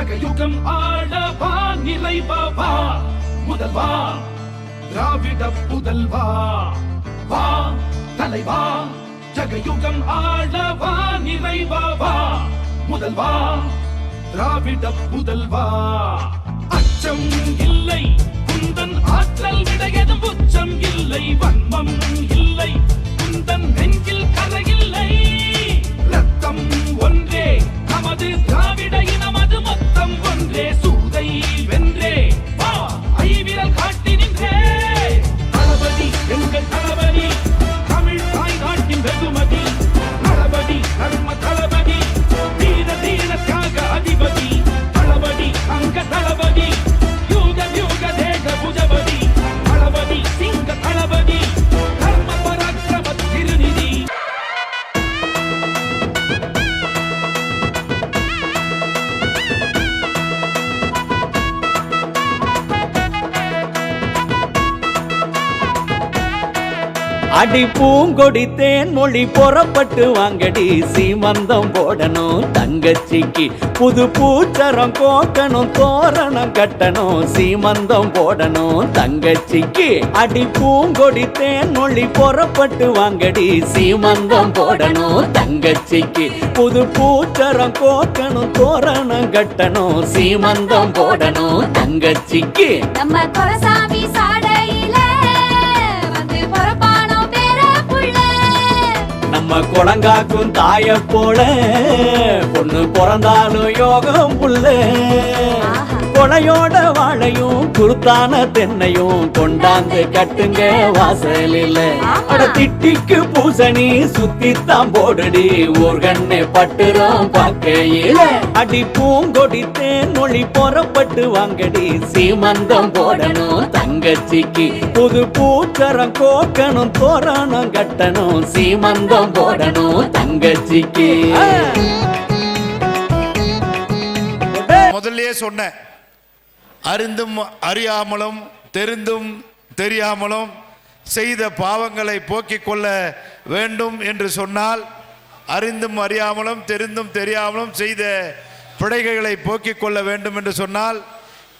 சகயுகம் ஆளவா நிலைவா முதல்வா திராவிட புதல்வா வா. தலைவா ஜகயுகம் ஆளவா நிலைவா முதல்வா திராவிட புதல்வா அச்சம் இல்லை குந்தன் ஆற்றல் விடையதும் உச்சம் இல்லை வன்மம் இல்லை குந்தன் நெஞ்சில் கரையில்லை ரத்தம் ஒன்றே நமது சூதை அடி பூங்கொடி தேன் மொழி புறப்பட்டு வாங்கடி. சீமந்தம் போடணும் தங்கச்சிக்கு. புது பூச்சரம் கோக்கணும் தோரணம் கட்டணும். சீமந்தம் போடணும் தங்கச்சிக்கு. அடி பூங்கொடி தேன் மொழி புறப்பட்டு வாங்கடி. சீமந்தம் போடணும் தங்கச்சிக்கு. புது பூச்சரம் கோக்கணும் தோரணம் கட்டணும். சீமந்தம் போடணும் தங்கச்சிக்கு. நம்ம கொரசாமி நம்ம குளங்காக்கும் தாய போல பொண்ணு பிறந்தாலும் யோகம் புள்ள கொலையோட வாழையும் குருத்தான தென்னையும் கொண்டாந்து கட்டுங்க வாசலில். அட திட்டிக்கு பூசணி சுத்தித்தான் போடுடி ஊர்கண்ணே பட்டுரும் பார்க்கையில. அடி பூங்கொடி தேன் மொழி புறப்பட்டு வாங்கடி சீமந்தம் போடணும் தங்கச்சிக்கு. புது பூச்சரம் கோக்கணும் தோரணம் கட்டணும் சீமந்தம் போடணும் தங்கச்சிக்கு. முதல்லயே சொன்னேன். அறிந்தும் அறியாமலும் தெரிந்தும் தெரியாமலும் செய்த பாவங்களை போக்கிக் கொள்ள வேண்டும் என்று சொன்னால் அறிந்தும் அறியாமலும் தெரிந்தும் தெரியாமலும் செய்த பிழைகளை போக்கிக் கொள்ள வேண்டும் என்று சொன்னால்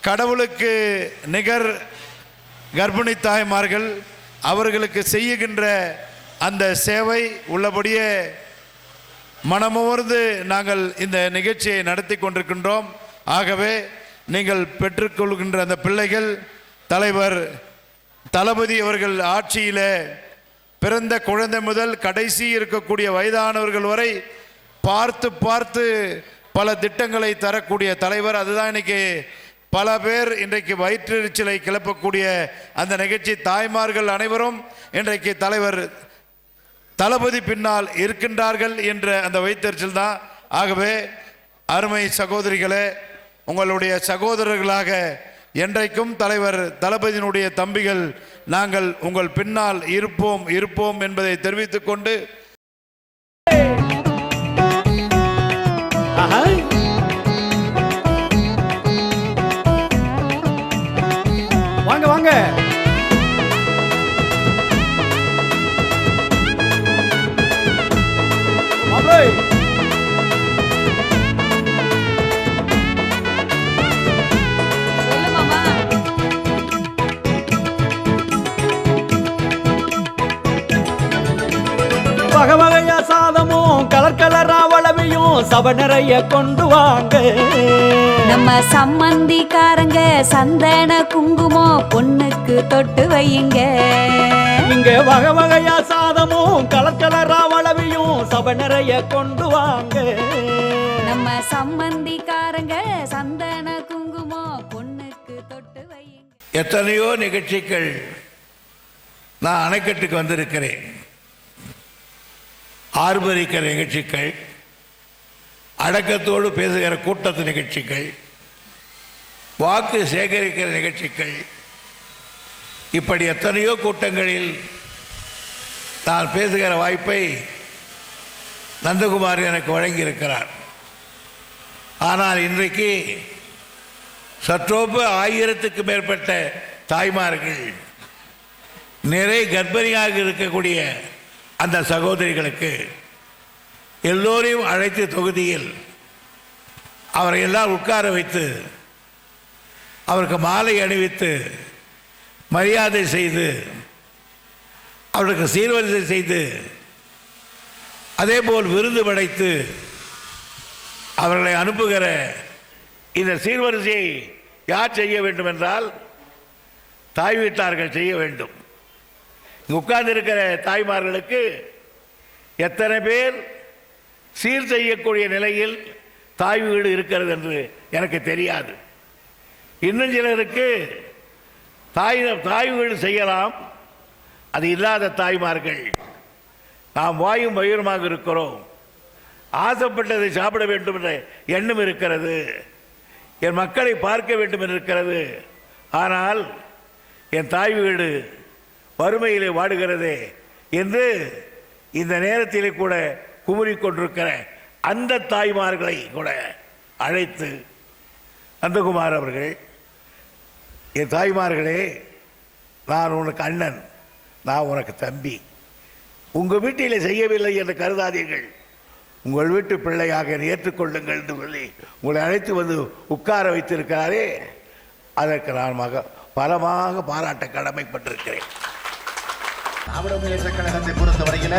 கடவுளுக்கு நிகர் கர்ப்பிணி தாய்மார்கள் அவர்களுக்கு செய்யுகின்ற அந்த சேவை உள்ளபடியே மனமுவர்ந்து நாங்கள் இந்த நிகழ்ச்சியை நடத்தி கொண்டிருக்கின்றோம். ஆகவே நீங்கள் பெற்றுக்கொள்கின்ற அந்த பிள்ளைகள் தலைவர் தளபதி அவர்கள் ஆட்சியில் பிறந்த குழந்தை முதல் கடைசி இருக்கக்கூடிய வயதானவர்கள் வரை பார்த்து பார்த்து பல திட்டங்களை தரக்கூடிய தலைவர். அதுதான் இன்னைக்கு பல பேர் இன்றைக்கு வயிற்றெரிச்சலை கிளப்பக்கூடிய அந்த நிகழ்ச்சி. தாய்மார்கள் அனைவரும் இன்றைக்கு தலைவர் தளபதி பின்னால் இருக்கின்றார்கள் என்ற அந்த வயிற்றுச்சல் தான். ஆகவே அருமை சகோதரிகளே உங்களுடைய சகோதரர்களாக என்றைக்கும் தலைவர் தளபதியினுடைய தம்பிகள் நாங்கள் உங்கள் பின்னால் இருப்போம் இருப்போம் என்பதை தெரிவித்துக் கொண்டு சப நிறைய கொண்டு வாங்க. நம்ம சம்மந்திக்காரங்க சந்தன குங்குமம் பொண்ணுக்கு தொட்டு வையுங்க. இங்க வகை வகையா சாதமும் கலர் கலரா வளவையும் சப நிறைய கொண்டு வாங்க. நம்ம சம்மந்திக்காரங்க சந்தன குங்குமம் பொண்ணுக்கு தொட்டு வையுங்க. எத்தனையோ நிகழ்ச்சிகள் நான் அணைக்கட்டுக்கு வந்திருக்கிறேன். ஆர்ப்பரிக்கிற நிகழ்ச்சிகள் அடக்கத்தோடு பேசுகிற கூட்டத்து நிகழ்ச்சிகள் வாக்கு சேகரிக்கிற நிகழ்ச்சிகள் இப்படி எத்தனையோ கூட்டங்களில் நான் பேசுகிற வாய்ப்பை நந்தகுமார் எனக்கு வழங்கியிருக்கிறார். ஆனால் இன்றைக்கு சற்றோப்பு ஆயிரத்துக்கு மேற்பட்ட தாய்மார்கள் நிறை கர்ப்பிணியாக இருக்கக்கூடிய அந்த சகோதரிகளுக்கு எல்லோரையும் அழைத்து தொகுதியில் அவரை எல்லாம் உட்கார வைத்து அவருக்கு மாலை அணிவித்து மரியாதை செய்து அவருக்கு சீர்வரிசை செய்து அதேபோல் விருது படைத்து அவர்களை அனுப்புகிற இந்த சீர்வரிசையை யார் செய்ய வேண்டும் என்றால் தாய் வீட்டார்கள் செய்ய வேண்டும். உட்கார்ந்திருக்கிற தாய்மார்களுக்கு எத்தனை பேர் சீர் செய்யக்கூடிய நிலையில் தாய் வீடு இருக்கிறது என்று எனக்கு தெரியாது. இன்னும் சிலருக்கு தாய் தாய் வீடு செய்யலாம். அது இல்லாத தாய்மார்கள். நாம் வாயும் மயூரமாக இருக்கிறோம். ஆசைப்பட்டதை சாப்பிட வேண்டும் என்ற எண்ணம் இருக்கிறது. என் மக்களை பார்க்க வேண்டும் என்று இருக்கிறது. ஆனால் என் தாய் வீடு வறுமையிலே வாடுகிறதே என்று இந்த நேரத்திலே கூட குமரிக்கொண்டிருக்கிற அந்த தாய்மார்களை கூட அழைத்து நந்தகுமார் அவர்கள் என் தாய்மார்களே நான் உனக்கு அண்ணன் நான் உனக்கு தம்பி. உங்கள் வீட்டில் செய்யவில்லை என்று கருதாதீர்கள். உங்கள் வீட்டு பிள்ளையாக ஏற்றுக்கொள்ளுங்கள் என்று சொல்லி உங்களை அழைத்து வந்து உட்கார வைத்திருக்கிறாரே. அதற்கு நான் மக பலமாக பாராட்ட கடமைப்பட்டிருக்கிறேன். திராவிட கழகத்தை பொறுத்தவரையில்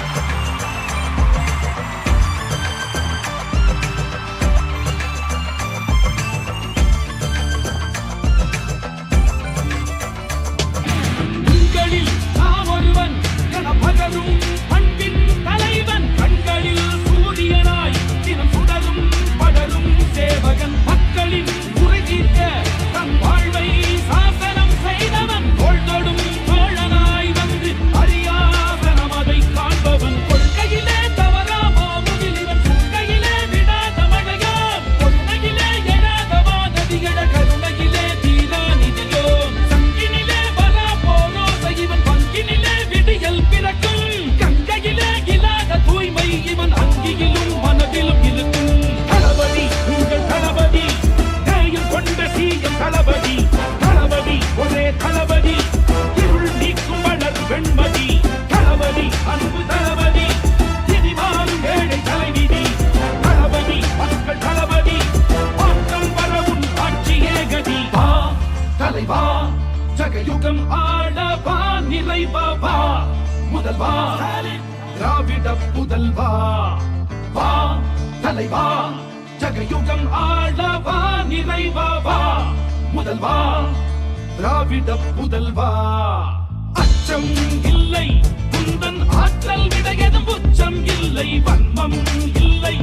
தலைவா ஜகயுகம் ஆளவா நிறைவா வா முதல்வா திராவிட புதல்வா? அச்சம் இல்லை குந்தன் ஆற்றல் விடையதும் உச்சம் இல்லை வன்மம் இல்லை.